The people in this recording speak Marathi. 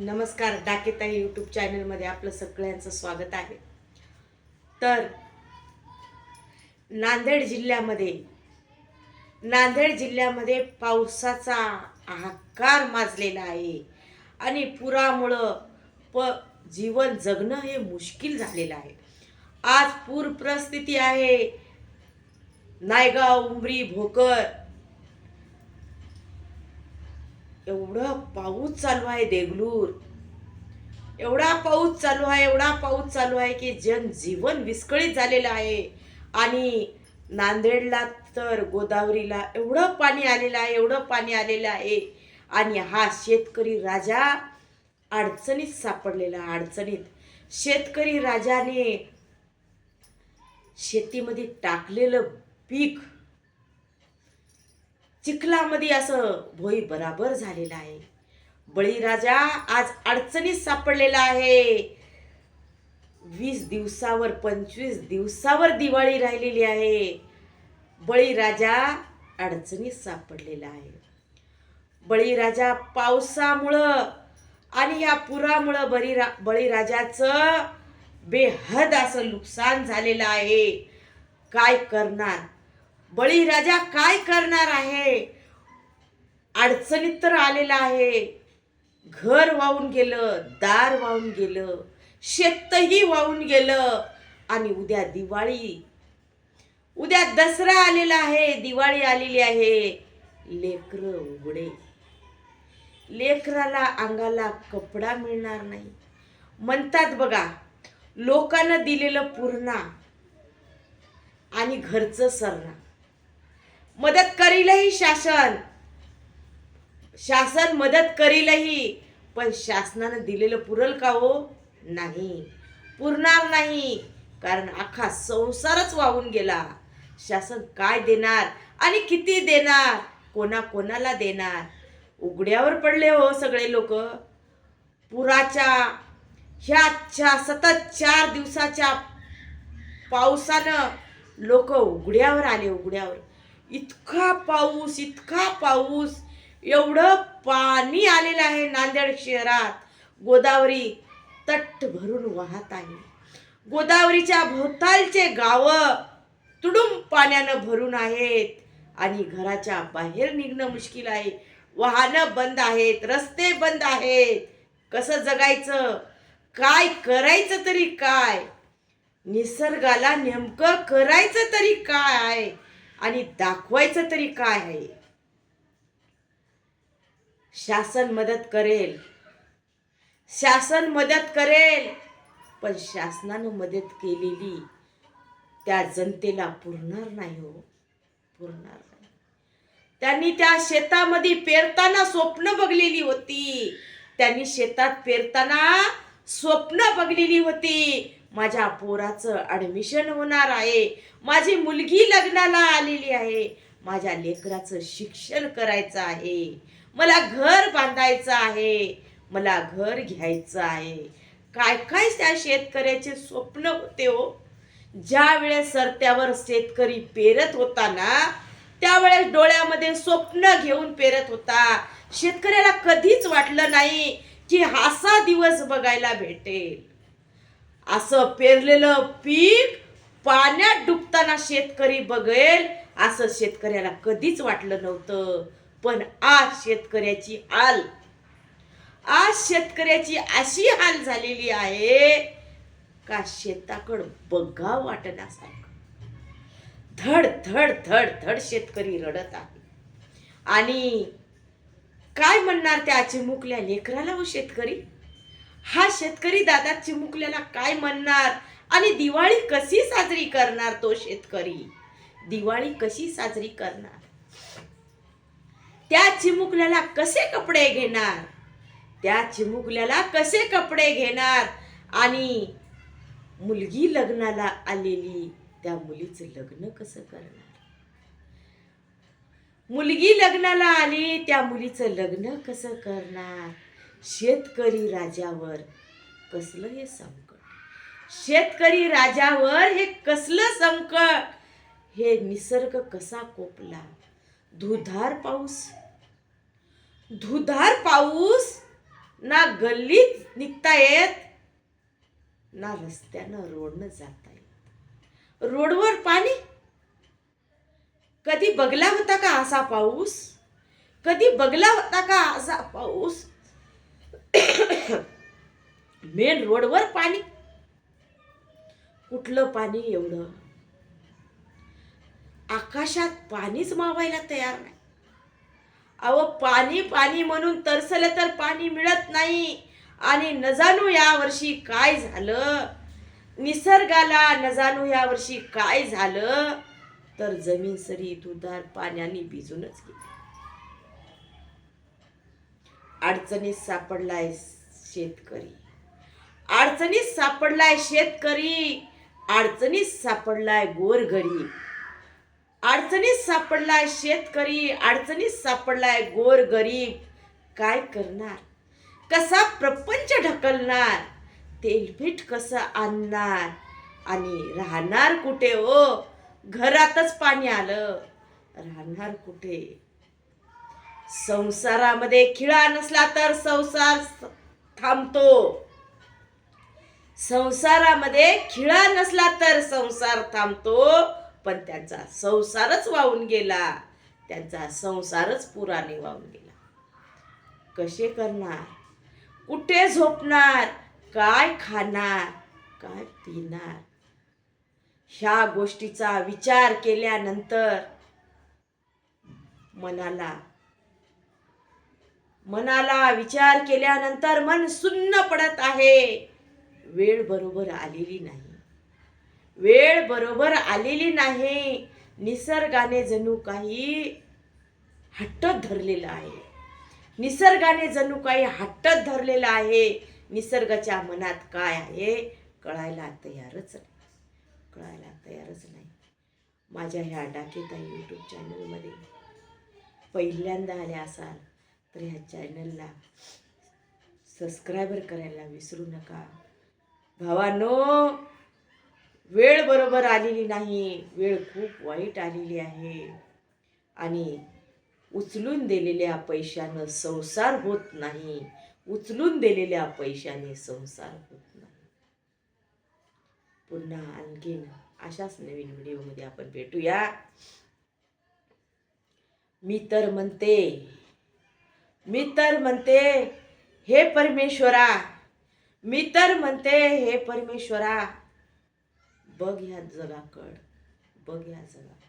नमस्कार डाकेताई यूट्यूब चॅनलमध्ये आपलं सगळ्यांचं स्वागत आहे. तर नांदेड जिल्ह्यामध्ये नांदेड जिल्ह्यामध्ये पावसाचा आकार माजलेला आहे. आणि पुरामुळं प जीवन जगणं हे मुश्किल झालेलं आहे. आज पूर परिस्थिती आहे. नायगाव उमरी भोकर एवढं पाऊस चालू आहे देगलूर. एवढा पाऊस चालू आहे एवढा पाऊस चालू आहे की जनजीवन विस्कळीत झालेलं आहे. आणि नांदेडला तर गोदावरीला एवढं पाणी आलेलं आहे एवढं पाणी आलेलं आहे. आणि हा शेतकरी राजा अडचणीत सापडलेला अडचणीत. शेतकरी राजाने शेतीमध्ये टाकलेलं पीक चिखलामध्ये असं भोई बराबर झालेला आहे. बळीराजा आज अडचणीत सापडलेला आहे. वीस दिवसावर पंचवीस दिवसावर दिवाळी राहिलेली आहे. बळीराजा अडचणीत सापडलेला आहे. बळीराजा पावसामुळं आणि या पुरामुळं बळीरा बळीराजाचं बेहद असं नुकसान झालेलं आहे. काय करणार? बळीराजा काय करणार आहे? अडचणीत तर आलेला आहे. घर वाहून गेलं दार वाहून गेलं शेतही वाहून गेलं आणि उद्या दिवाळी. उद्या दसरा आलेला आहे दिवाळी आलेली आहे. लेकर उघडे. लेकराला अंगाला कपडा मिळणार नाही. म्हणतात बघा लोकांना दिलेलं पूर्णा आणि घरचं सरणा मदत करीलही शासन. शासन मदत करीलही पण शासनानं दिलेलं पुरल का हो? नाही. पुरणार नाही. कारण अख्खा संसारच वाहून गेला. शासन काय देणार आणि किती देणार? कोणा कोणाला देणार? उघड्यावर पडले हो सगळे लोक. पुराच्या ह्या सतत चार दिवसाच्या पावसानं लोक उघड्यावर आले उघड्यावर. इतका पाऊस इतका पाऊस. एवढं पाणी आलेलं आहे नांदेड शहरात. गोदावरी तट भरून वाहत आहे. गोदावरीच्या भोवतालचे गावं तुडुंब पाण्यानं भरून आहेत. आणि घराच्या बाहेर निघणं मुश्किल आहे. वाहनं बंद आहेत रस्ते बंद आहेत. कसं जगायचं? काय करायचं तरी काय? निसर्गाला नेमकं करायचं तरी काय? आहे आणि दाखवायचं तरी काय आहे? शासन मदत करेल. शासन मदत करेल. पण शासनानं मदत केलेली त्या जनतेला पुरणार नाही हो. पुरणार नाही. त्यांनी त्या शेतामध्ये पेरताना स्वप्न बघलेली होती. त्यांनी शेतात पेरताना स्वप्न बघलेली होती. माझ्या पोराचं ॲडमिशन होणार आहे. माझी मुलगी लग्नाला आलेली आहे. माझ्या लेकराचं शिक्षण करायचं आहे. मला घर बांधायचं आहे. मला घर घ्यायचं आहे. काय काय त्या शेतकऱ्याचे स्वप्न होते हो. ज्या वेळेस सरत्यावर शेतकरी पेरत होता ना त्यावेळेस डोळ्यामध्ये स्वप्न घेऊन पेरत होता. शेतकऱ्याला कधीच वाटलं नाही की असा दिवस बघायला भेटेल. असं पेरलेलं पीक पाण्यात डुबताना शेतकरी बघेल. असं शेतकऱ्याला कधीच वाटलं नव्हतं. पण आज शेतकऱ्याची हाल. आज शेतकऱ्याची अशी हाल झालेली आहे का शेताकडं बघा वाटण्यासारखं. धड धड धड धड शेतकरी रडत आहे. आणि काय म्हणणार त्या चिमुकल्या लेकराला हो शेतकरी? हा शेतकरी दादा चिमुकल्याला काय म्हणणार? आणि दिवाळी कशी साजरी करणार तो शेतकरी? दिवाळी कशी साजरी करणार? त्या चिमुकल्याला कसे कपडे घेणार? त्या चिमुकल्याला कसे कपडे घेणार? आणि मुलगी लग्नाला आलेली त्या मुलीचं लग्न कसं करणार? मुलगी लग्नाला आली त्या मुलीचं लग्न कसं करणार? शेतकरी राजावर कसलं हे संकट? शेतकरी राजावर हे कसलं संकट? हे निसर्ग कसा कोपला? धुधार पाऊस? धुधार पाऊस? ना गल्लीत निघता येत ना रस्त्यानं रोडनं जाता येत. रोडवर पाणी? कधी बगला होता का असा पाऊस? कधी बगला होता का असा पाऊस? मेन रोडवर पाणी. कुठलं पाणी एवढं? आकाशात पाणीच मावायला तयार नाही. अहो पाणी पाणी म्हणून तरसलं तर पाणी मिळत नाही. आणि नजानू यावर्षी या वर्षी काय झालं? निसर्गाला नजानू यावर्षी या वर्षी काय झालं? तर जमीन सरी दुधार पाण्याने भिजूनच गेली. अडचणीत सापडलाय शेतकरी. अडचणीत सापडलाय शेतकरी. अडचणीत सापडलाय गोरगरीब अडचणीत सापडलाय शेतकरी. अडचणीत सापडलाय गोर गरीब काय करणार? कसा प्रपंच ढकलणार? तेलपीठ कसं आणणार? आणि राहणार कुठे हो? घरातच पाणी आलं. राहणार कुठे? संसारामध्ये खिळा नसला तर संसार थांबतो. संसारामध्ये खिळा नसला तर संसार थांबतो. पण त्यांचा संसारच वाहून गेला. त्यांचा संसारच पुराने वाहून गेला. कसे करणार? कुठे झोपणार? काय खाणार? काय पिणार? ह्या गोष्टीचा विचार केल्यानंतर मनाला मनाला विचार केल्यानंतर मन सुन्न पडत आहे. वेळ बरोबर आलेली नाही. वेळ बरोबर आलेली नाही. निसर्गाने जणू काही हट्टत धरलेलं आहे. निसर्गाने जणू काही हट्टत धरलेलं आहे. निसर्गाच्या मनात काय आहे कळायला तयारच नाही. कळायला तयारच नाही. माझ्या ह्या डाकेता यूट्यूब चॅनलमध्ये पहिल्यांदा आल्या असाल तर ह्या चॅनलला सबस्क्रायबर करायला विसरू नका. भावानो वेळ बरोबर आलेली नाही. वेळ खूप वाईट आलेली आहे. आणि उचलून दिलेल्या पैशानं संसार होत नाही. उचलून दिलेल्या पैशाने संसार होत नाही. पुन्हा आणखीन अशाच नवीन व्हिडिओमध्ये आपण भेटूया. मी तर म्हणते मी तर म्हणते हे परमेश्वरा मी तर म्हणते हे परमेश्वरा बघ ह्या जगाकड बघ ह्या जगाकड.